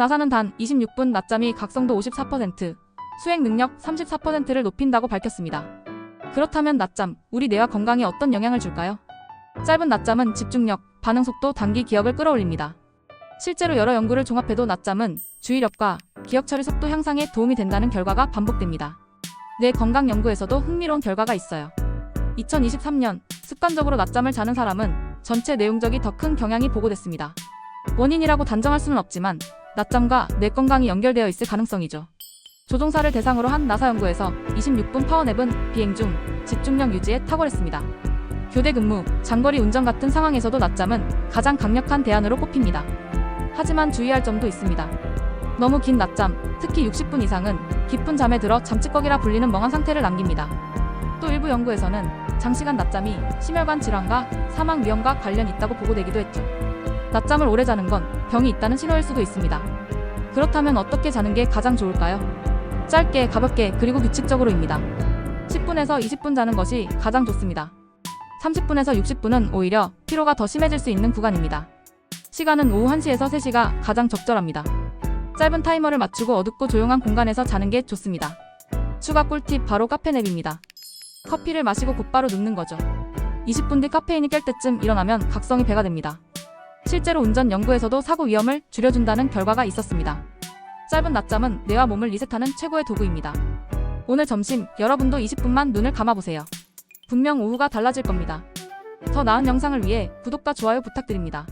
나사는 단 26분 낮잠이 각성도 54%, 수행 능력 34%를 높인다고 밝혔습니다. 그렇다면 낮잠, 우리 뇌와 건강에 어떤 영향을 줄까요? 짧은 낮잠은 집중력, 반응 속도, 단기 기억을 끌어올립니다. 실제로 여러 연구를 종합해도 낮잠은 주의력과 기억 처리 속도 향상에 도움이 된다는 결과가 반복됩니다. 뇌 건강 연구에서도 흥미로운 결과가 있어요. 2023년 습관적으로 낮잠을 자는 사람은 전체 내용적이 더 큰 경향이 보고됐습니다. 원인이라고 단정할 수는 없지만 낮잠과 뇌 건강이 연결되어 있을 가능성이죠. 조종사를 대상으로 한 나사 연구에서 26분 파워냅은 비행 중 집중력 유지에 탁월했습니다. 교대 근무, 장거리 운전 같은 상황에서도 낮잠은 가장 강력한 대안으로 꼽힙니다. 하지만 주의할 점도 있습니다. 너무 긴 낮잠, 특히 60분 이상은 깊은 잠에 들어 잠찌꺼기라 불리는 멍한 상태를 남깁니다. 또 일부 연구에서는 장시간 낮잠이 심혈관 질환과 사망 위험과 관련 있다고 보고되기도 했죠. 낮잠을 오래 자는 건 병이 있다는 신호일 수도 있습니다. 그렇다면 어떻게 자는 게 가장 좋을까요? 짧게, 가볍게, 그리고 규칙적으로입니다. 10분에서 20분 자는 것이 가장 좋습니다. 30분에서 60분은 오히려 피로가 더 심해질 수 있는 구간입니다. 시간은 오후 1시에서 3시가 가장 적절합니다. 짧은 타이머를 맞추고 어둡고 조용한 공간에서 자는 게 좋습니다. 추가 꿀팁 바로 카페냅입니다. 커피를 마시고 곧바로 눕는 거죠. 20분 뒤 카페인이 깰 때쯤 일어나면 각성이 배가 됩니다. 실제로 운전 연구에서도 사고 위험을 줄여준다는 결과가 있었습니다. 짧은 낮잠은 뇌와 몸을 리셋하는 최고의 도구입니다. 오늘 점심 여러분도 20분만 눈을 감아보세요. 분명 오후가 달라질 겁니다. 더 나은 영상을 위해 구독과 좋아요 부탁드립니다.